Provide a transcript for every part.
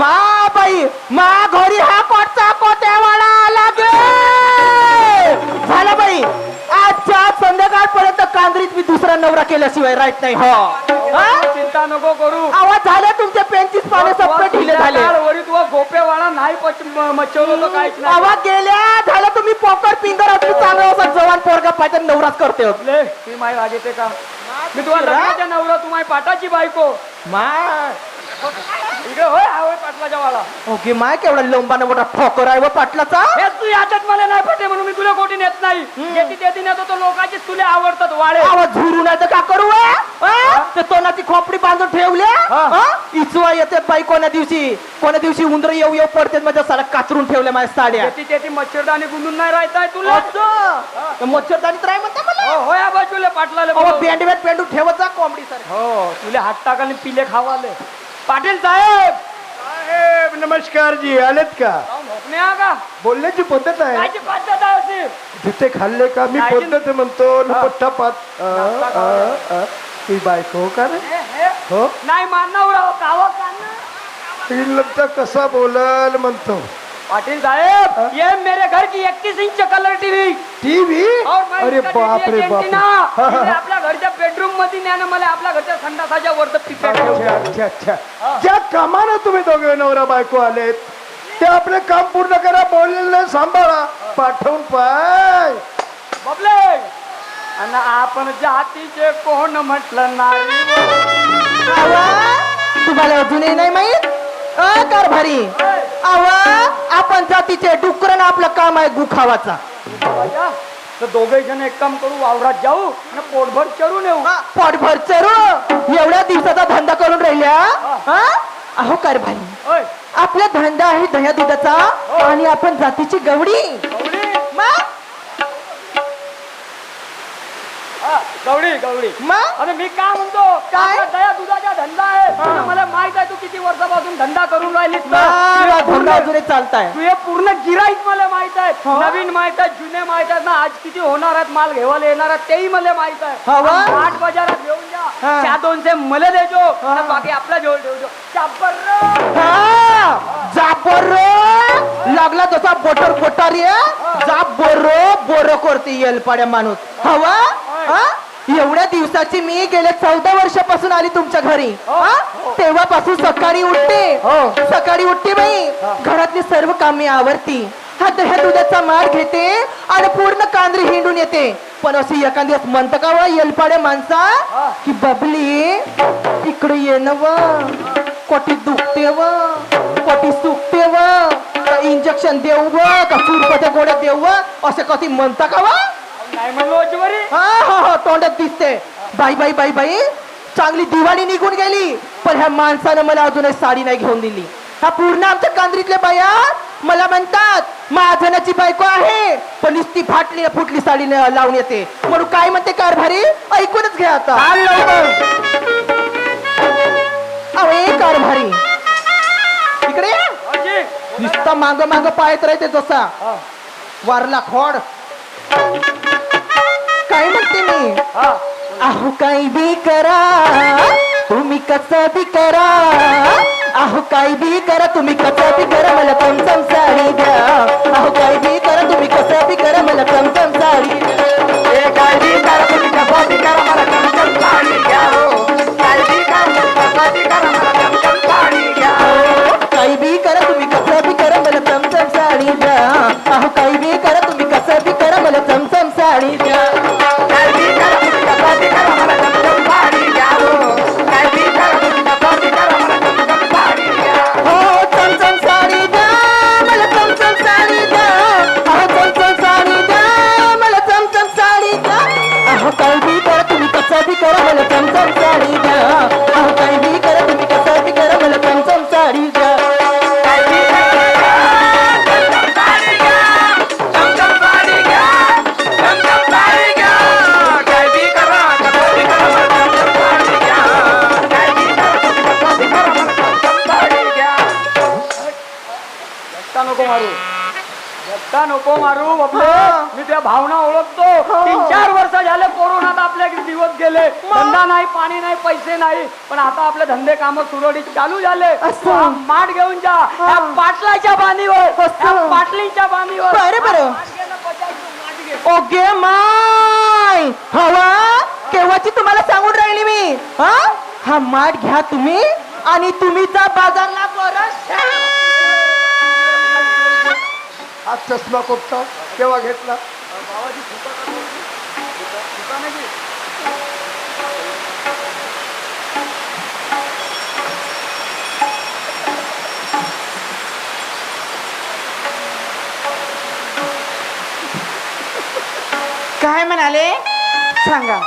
मा बाई मा घरी हा कोटचा कोट्यावाडा आला गे झालं बाई. आजच्या आज संध्याकाळपर्यंत कांद्रीत मी दुसरा नवरा केल्याशिवाय राहत नाही. हो? चिंता नको करू. आवाज झाले तुमचे पेंचीस पाने सप्पे ढिले झाले. तुला गोपेवाळा नाही काहीच नाही. आवाज गेल्या झालं तुम्ही पोकर पिंगर असली चांगला असा जवान पोरगा पाहिजे नवराच करते. हो. ले ती माय येते का? मी तुला नवरा तू माय पाटाची बायको. मा इकडे होय हा होय पाटलाच्या वाळा ओके माय केवढा लोंबाना मोठा ठोकर आहे व पाटलाचा. हे तू याच्यात मला नाही पटे म्हणून मी तुला कोठी नेत नाही. ते तो लोकांची तुला आवडतात वाळे. आवाज झुरू नाही तर का करू ए? हा? ते तोंडाची खोपडी बांधून ठेवल्या हा. हा? इचवा येते बाई कोण्या दिवशी? कोण्या दिवशी उंदर येऊ येऊ पडते माझ्या साड्या काचरून ठेवल्या माझ्या साड्या. ते मच्छरदाणी गुंडून नाही राहताय तुला. असं? तर म्हणता मला. हो होय बाजूला पाटलाले अहो, बोलव. पेंडव्यात पेंडू ठेवत जा कोंबडी सर हो तुला हात टाकाले पिले खावाले. पाटील साहेब! साहेब नमस्कार जी आलेत का? हा बोलण्याची पद्धत आहे. कायची पद्धत आहे अशी. जिथे खाल्ले का मी नाही, पद्धत म्हणतो न पात अ, अ, अ. ती बायको का रे? हे, हे. हो? नाही कावा कान ती लगता कसा बोलल म्हणतो. पाटील साहेब ये मेरे घर की इक्कीस इंच कलर टीव्ही टीव्ही और मैं अरे बाप रे बाप आपल्या घरच्या बेडरूममध्ये न्यानं मला आपल्या घरच्या संडासाच्या वरत अच्छा. अच्छा ज्या कामानं तुम्ही दोघे नवरा बायको आलेत ते आपले काम पूर्ण करा बोललेलं सांभाळा. पाठवून पाय. बबले! आणि आपण जातीचे कोण म्हटलं नाही? तुम्हाला अजूनही नाही माहीत? अ कारभारी आवा आपण जातीचे डुकरन आपलं काम आहे गुखावाचा. तर दोघे जण एक काम करू वावरात जाऊ आणि पोटभर चरून येऊ. पोटभर चरू एवढ्या दिवसाचा धंदा करून राहिल्या? हा? अहो कारभारी ओय, आपला धंदा आहे दह्या दुधाचा आणि आपण जातीची गवडी? मग? हा, गवळी गवळी. मग? अरे मी काय म्हणतो? काय? आपला दया दुधाचा धंदा आहे. मला माहीत आहे तू किती वर्षापासून धंदा करून राहिलीस ना. वा, पूर्ण- धंदा अजूनही चालताय. तू हे पूर्ण गिराईक मला माहीत आहे. हो? नवीन माहीत आहे जुने माहीत आहेत ना? आज किती होणार आहेत? माल घेवायला येणार आहेत? तेही मला माहीत आहे. हो वा? आणि आठ बाजारात घेऊन जा हा. दोनशे मला देजो. आणि बाकी आपला जेवण ठेवजो. हा. जापर लागला तसा बोटर बोटार जा बोरो बोरो करते येलपाड्या माणूस. हवा हा? एवढ्या दिवसाची मी गेल्या चौदा वर्षापासून आली तुमच्या घरी. हा? तेव्हापासून सकाळी उठते. सकाळी उठते बाई. घरातली सर्व कामे आवरती. हा दह्या दुधाचा मार घेते आणि पूर्ण कांदरी हिंडून येते. पण अशी एखाद दिवस म्हणतं का वा येलपाड्या माणसा की बबली इकडे ये न व कोटी दुखते व कोटी सुकते व इंजेक्शन देऊ व का चुरपत्या गोळ्या देऊ व असं कधी म्हणता का वा नाही म्हणलो अजबरी हा हा हा तोंडात दिसते बाई बाई बाई बाई चांगली दिवाळी निघून गेली पण ह्या माणसानं मला अजूनही साडी नाही घेऊन दिली. हा पूर्ण आमच्या कांद्रीतल्या बाया मला म्हणतात महाजनाची बायको आहे. पण नुसती फाटली फुटली साडी लावून येते. म्हणून काय म्हणते कारभारी? ऐकूनच घ्या आता. ए कारभारी. इकडे नुसता मांग मांग पाहत राहते जसा. वारला खोड. काय म्हणते मी. अहो काही बी करा. तुम्ही कसं बी करा. अहो काही बी करा. तुम्ही कसं बी करा. मला चमचम साडी द्या. अहो काही बी करा. तुम्ही कसं बी करा. मला चमचम साडी. काही बी करा. तुम्ही कसं बी करा. मला नको मारू. धक्का नको मारू बापले. मी त्या भावना ओळखतो. तीन चार वर्ष झाले कोरोनात आपले दिवस गेले. धंदा नाही पाणी नाही पैसे नाही. पण आता आपले धंदे काम सुरळीत चालू झाले. माठ घेऊन जा. पाटलाच्या बाणीवर त्या पाटलीच्या बरं, बरं. घे. ओके माय. हवा केव्हाची तुम्हाला सांगून राहिली मी? हा? हा माठ घ्या तुम्ही आणि तुम्ही जा बाजारला परत. हा चष्मा कोपता केव्हा घेतला? काय म्हणाले? सांगा.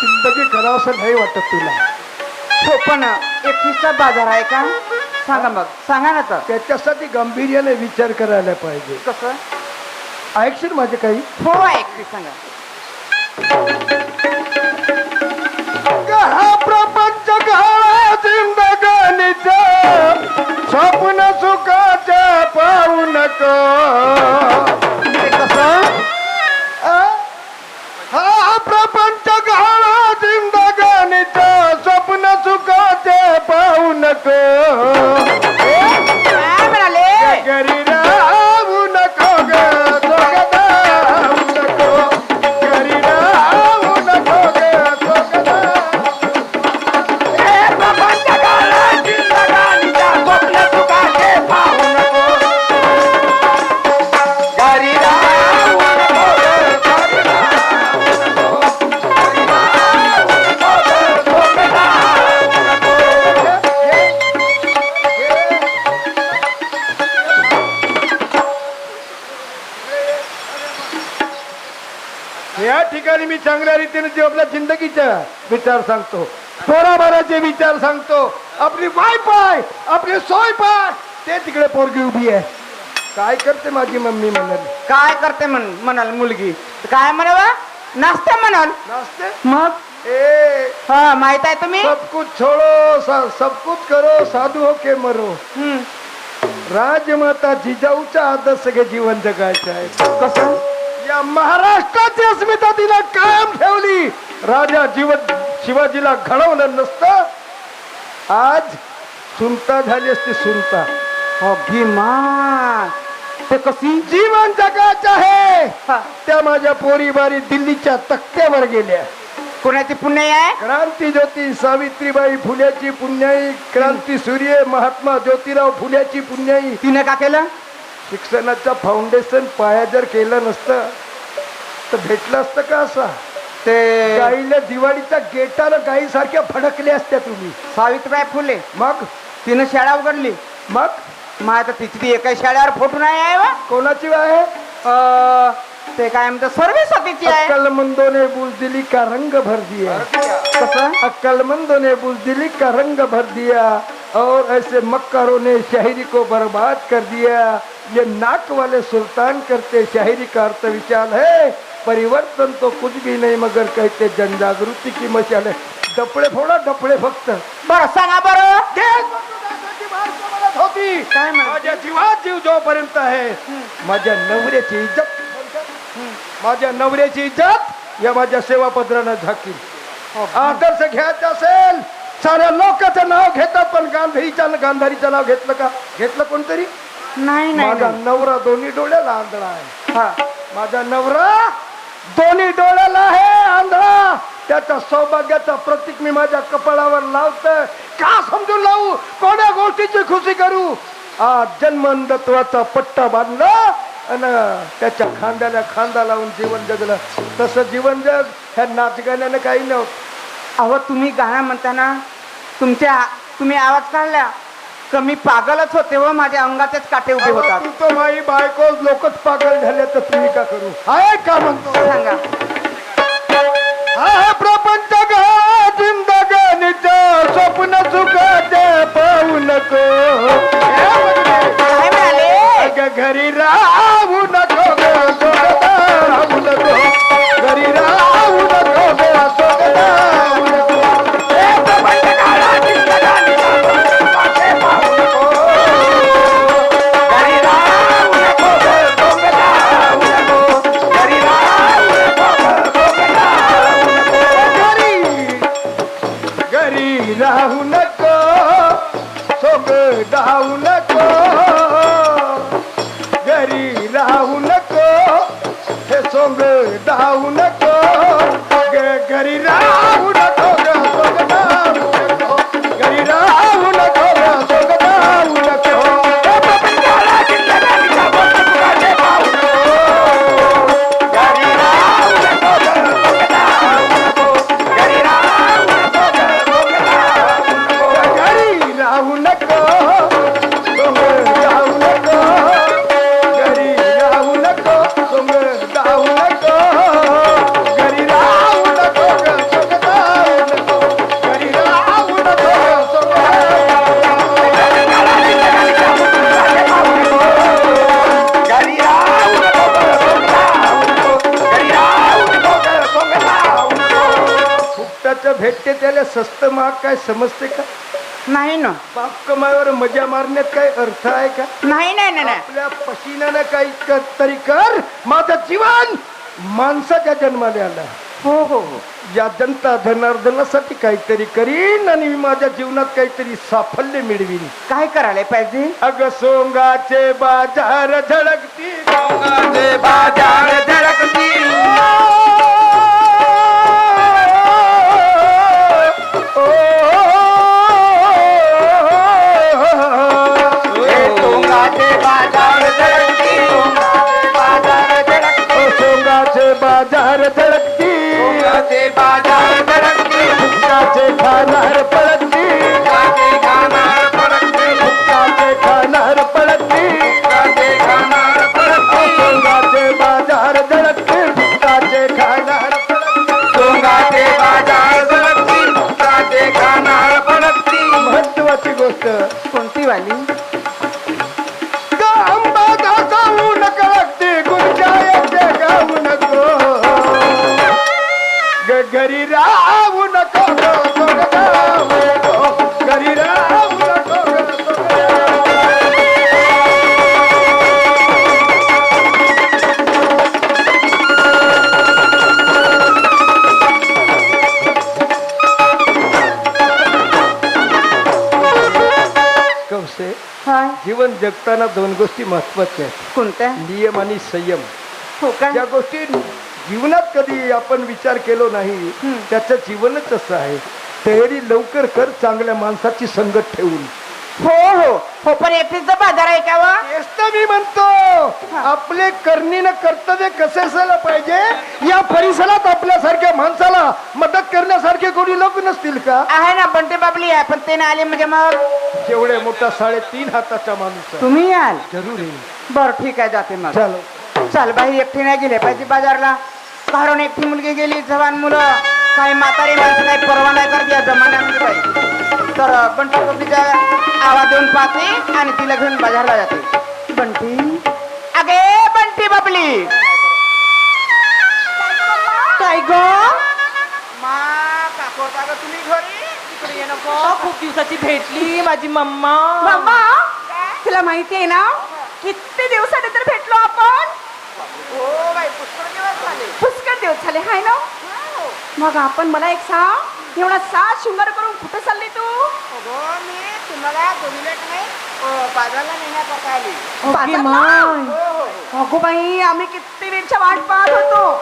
जिंदगी करावं असं नाही वाटत तुला. हो पण एकवीसचा बाजार आहे का? सांगा मग. सांगा ना तर. त्याच्यासाठी गांभीर्याने विचार करायला पाहिजे. कसं? ऐकशील माझे काही? हो एकवीस सांगा. हा प्रपंच काळा जिंदगानीचा. स्वप्न सुखाच्या पाहू नको कसं? पाहू चांगल्या रीतीने जे आपल्या जिंदगीचा विचार सांगतो थोडाभराचे विचार सांगतो आपली वाय पाय आपली सोय पाय ते तिकडे पोरगी उभी आहे. काय करते माझी मम्मी म्हणाल? काय करते म्हण म्हणाल मुलगी? काय म्हणावा? नाचते म्हणाल. नाचते मग? ए हा माहीत आहे तुम्ही? सब कुछ छोड़ो सा- सब कुछ करो साधू हो के मरो. हम्म, राजमाता जिजाऊचा आदर्श घे जीवन जगायचं आहे. कसं? या महाराष्ट्राची अस्मिता तिला कायम ठेवली. राजा जीवन शिवाजीला घडवलं नसतं. आज सुनता झाली असती सुनता. ते कशी? जीवन जगायचं आहे. हा, त्या माझ्या पोरी बारी दिल्लीच्या तक्त्यावर गेल्या. कोणाची पुण्य आहे? क्रांती ज्योती सावित्रीबाई फुल्याची पुण्याई क्रांती सूर्य महात्मा ज्योतिराव फुल्याची पुण्याई. तिने का केलं? शिक्षणाचं फाउंडेशन पाया जर केलं नसतं तर भेटलं असतं का असा? ते गाईला दिवाळीच्या गेटाला गाई सारख्या फडकल्या असत्या तुम्ही. सावित्रीबाई फुले. मग? तिनं शाळा उघडली. मग? मग आता तिची ती एका शाळेवर फोटो नाही आहे वा? कोणाची आहे? अं, ते काय म्हणतात सर्वेसाठी आहे. अक्कलमंदों ने बुझ दिली का रंग भर दिया? कसं? अक्कलमंदों ने बुझ दिली का रंग भर दिया? और ऐसे मक्कारों ने शायरी को बर्बाद कर दिया। ये नाक वाले सुल्तान करते शायरी का अर्थ विशाल है। परिवर्तन तो कुछ भी नहीं मगर कहते जनजागृती की मशाल है। डपळे फोडा डपळे फक्त बरं सांगा बरं होती? माझ्या जीवात जीव जोपर्यंत आहे माझ्या नवऱ्याची इज्जत. माझ्या नवऱ्याची इज्जत या माझ्या सेवा पत्रानं झाकील आदर्श घ्यायचा असेल साऱ्या लोकांचं नाव घेतात पण गांधीच्या गांधारीचं नाव घेतलं का? घेतलं कोणतरी? नाही नाही माझा नाही. नवरा दोन्ही डोळ्याला आंधळा आहे. हा. माझा नवरा दोन्ही डोळ्याला आहे आंधळा. त्याच्या सौभाग्याचं प्रतीक मी माझ्या कपाळावर लावतोय. का समजून लावू? कोण्या गोष्टीची खुशी करू? आज जन्मंदत्वाचा पट्टा बांधला आणि त्याच्या खांद्याला खांदा लावून जीवन जगलं. तसं जीवन जग ह्या नाच गाण्यानं काही नव्हतं. अहो तुम्ही गाणं म्हणताना तुमच्या तुम्ही आवाज काढला. कमी पागलच होते व माझ्या अंगाचेच काटे उभे होतात? तू तो माई बायको लोकच पागल झाले तर तुम्ही का करू? आहे का म्हणतो? सांगा. हा प्रपंच काय समजते का? नाही ना. बाप कमाईवर मजा मारण्यात काही अर्थ आहे का? नाही नाही नाही नाही. आपल्या पशिनानं काही कर तरी कर. माझं जीवन माणसाच्या जन्माला आला. हो हो हो. या जनता धनार्दनासाठी काहीतरी करीन आणि मी माझ्या जीवनात काहीतरी साफल्य मिळवीन. काय करायला पाहिजे? अग सोंगाचे बाजार झळकती सोंगाचे बाजार झळकती जीवन जगताना दोन गोष्टी महत्त्वाच्या आहेत. कोणत्या? नियम आणि संयम. हो का? ज्या गोष्टी जीवनात कधी आपण विचार केलो नाही त्याचं जीवनच असं आहे. तयारी लवकर कर चांगल्या माणसाची संगत ठेवून. हो हो. हो पण एकटीच बाजार आहे का वा? तेच तर मी म्हणतो. आपले करणीनं कर्तव्य कसे असायला पाहिजे या परिसरात आपल्यासारख्या माणसाला मदत करण्यासारखे कोणी लोक नसतील का? आहे ना बंटे बाबली आहे पण ते नाही आले म्हणजे मग? केवढे मोठा साडेतीन हाताचा माणूस आहे. तुम्ही याल? जरूर येईल. बर ठीक आहे जाते मग. चलो. चाल बाई एकटी नाही गेले पाहिजे बाजारला. कारण एकटी मुलगी गेली जवान मुलं. काही म्हातारी माणसं काही परवा नाही करत या जमान्यामध्ये बाई तर बंटी बबलीचा आवाज देऊन पाहते आणि तिला घेऊन बाजारला जाते. बंटी? अगे बंटी बबली! काय ग? मा तुम्ही घरी? इकडे ये नको. खूप दिवसाची भेटली माझी मम्मा. मम्मा तुला माहिती आहे ना? किती दिवसानंतर भेटलो आपण? हो बाई पुष्कळ दिवस झाले. पुष्कळ दिवस झाले हाय ना? मग आपण मला एक सांग एवढा सात शृंगार करून कुठं चालली तू? अगं मी तुम्हाला नाही बाजारला नेण्याकरता आली. बाजारला? अगो बाई आम्ही किती वेळच्या वाट पाहत होतो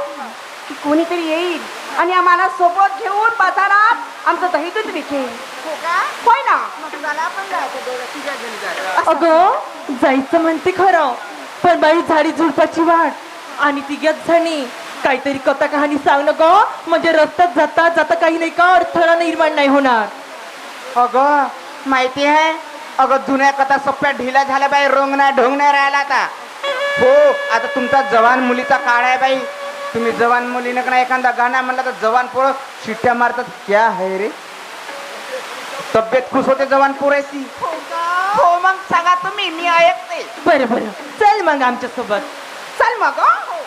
की कोणीतरी येईल आणि आम्हाला सोबत घेऊन बाजारात आमचं दही दूध विकेल. हो का? होय ना? मग मला पण जायचं दोघं तिघा जणी जायचं अगं जायचं म्हणते खरं पण बाई झाडी झुडपाची वाट आणि तिघ्याच जणी काहीतरी कथा कहाणी सांग न ग. म्हणजे रस्त्यात जाता जाता काही नाही का? अडथळा निर्माण नाही होणार. अगं माहिती आहे? अगं जुन्या कथा सोप्या ढिल्या झाल्या बाई रोंग नाही ढोंग नाही राहिला आता. हो आता तुमचा जवान मुलीचा काळ आहे बाई. तुम्ही जवान मुलीनं का एखादा गाणं म्हणलं तर जवान पोरं शिट्ट्या मारतात. क्या आहे रे? तब्येत खुश होते जवान पोरायची हो मग सांगा तुम्ही मी ऐकते. बरं बरं. चल मग आमच्यासोबत चल मग हं.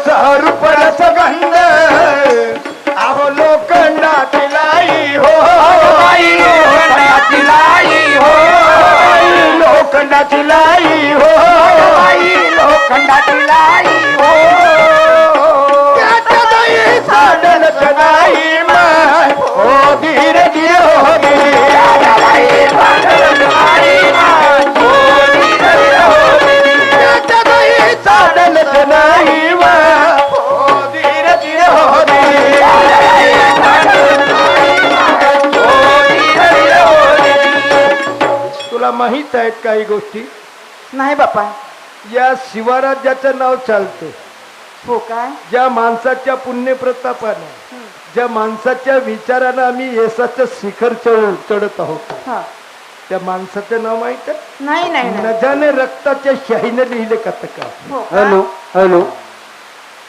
शब्द स्पर्श माहीत आहेत काही गोष्टी? नाही बापा. या शिवराज्याचं नाव चालतं. हो काय ज्या माणसाच्या पुण्यप्रतापानं ज्या माणसाच्या विचारानं आम्ही यशाचं शिखर चढ चढत आहोत. हा. त्या माणसाचं नाव माहीत आहे? नाही नाही नाही. नजाने रक्ताच्या शाहीने लिहिले कथका. हो का? Hello hello.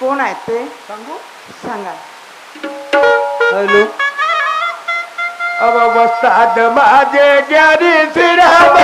कोण आहेत ते? सांगू? सांगा. हॅलो. अवस्थाद माझे ज्ञानी श्रीराम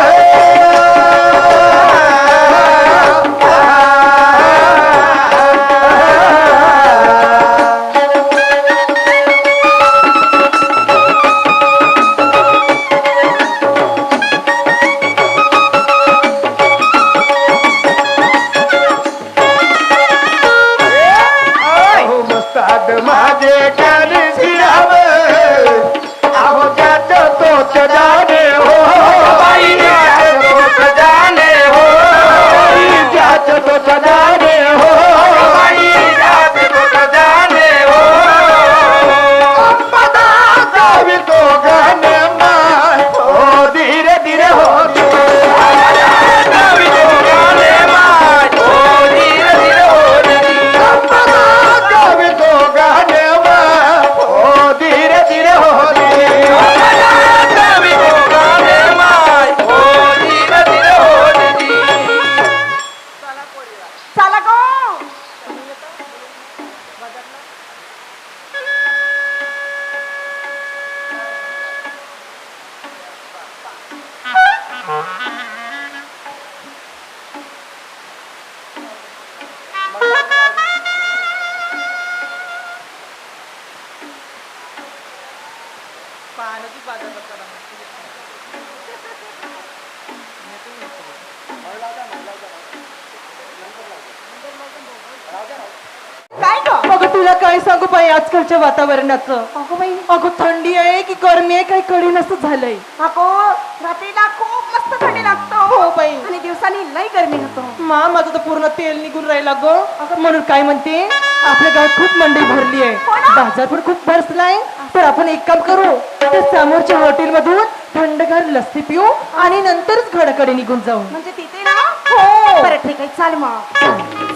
आजकालच्या वातावरणाचं. अगो बाई. अगं थंडी आहे की गरमी आहे काही कळी नसतं झालंय. अगो रात्रीला खूप मस्त थंडी लागतो हो बाई. आणि दिवसानी लई गरमी होतो. मा माझं तर पूर्ण तेल निघून राहिला ग म्हणून काय म्हणते? आपल्या गावात खूप मंडई भरली आहे. हो? बाजार पण खूप बसलाय तर आपण एक काम करू. त्या समोरच्या हॉटेल मधून थंडगार लस्सी पिऊ आणि नंतरच घराकडे निघून जाऊ. म्हणजे तिथे ना? हो. बरं ठीक आहे. चाल मग.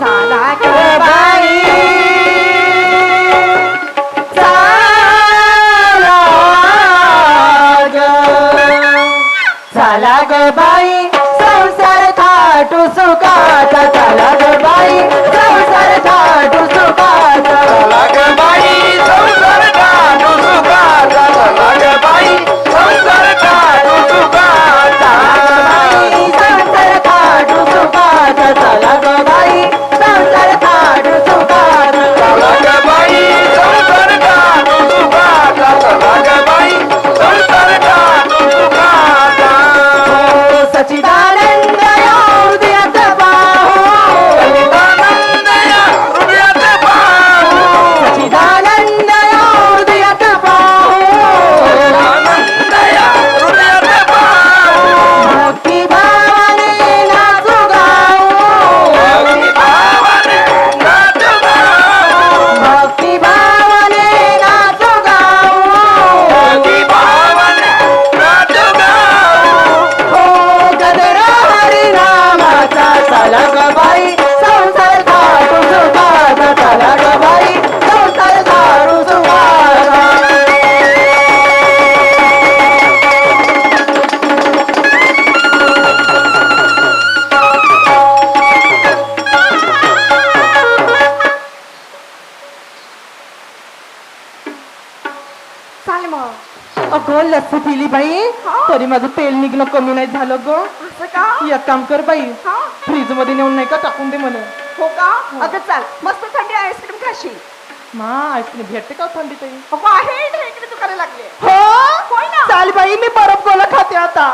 चला बाई. लस्सी पिली बाई. हा? तरी माझं तेल निघणं कमी नाही झालं ग. असं का? एक काम कर बाई. हा? फ्रीजमध्ये नेऊन नाही का टाकून दे मला हो का? अगं चाल मस्त थंडी आईस्क्रीम खाशील मा आईस्क्रीम भेटते का थंडी तरी? अगो आहे इकडे दुकाने लागले. हो? होय ना. चाल बाई मी बरफ गोला खाते आता.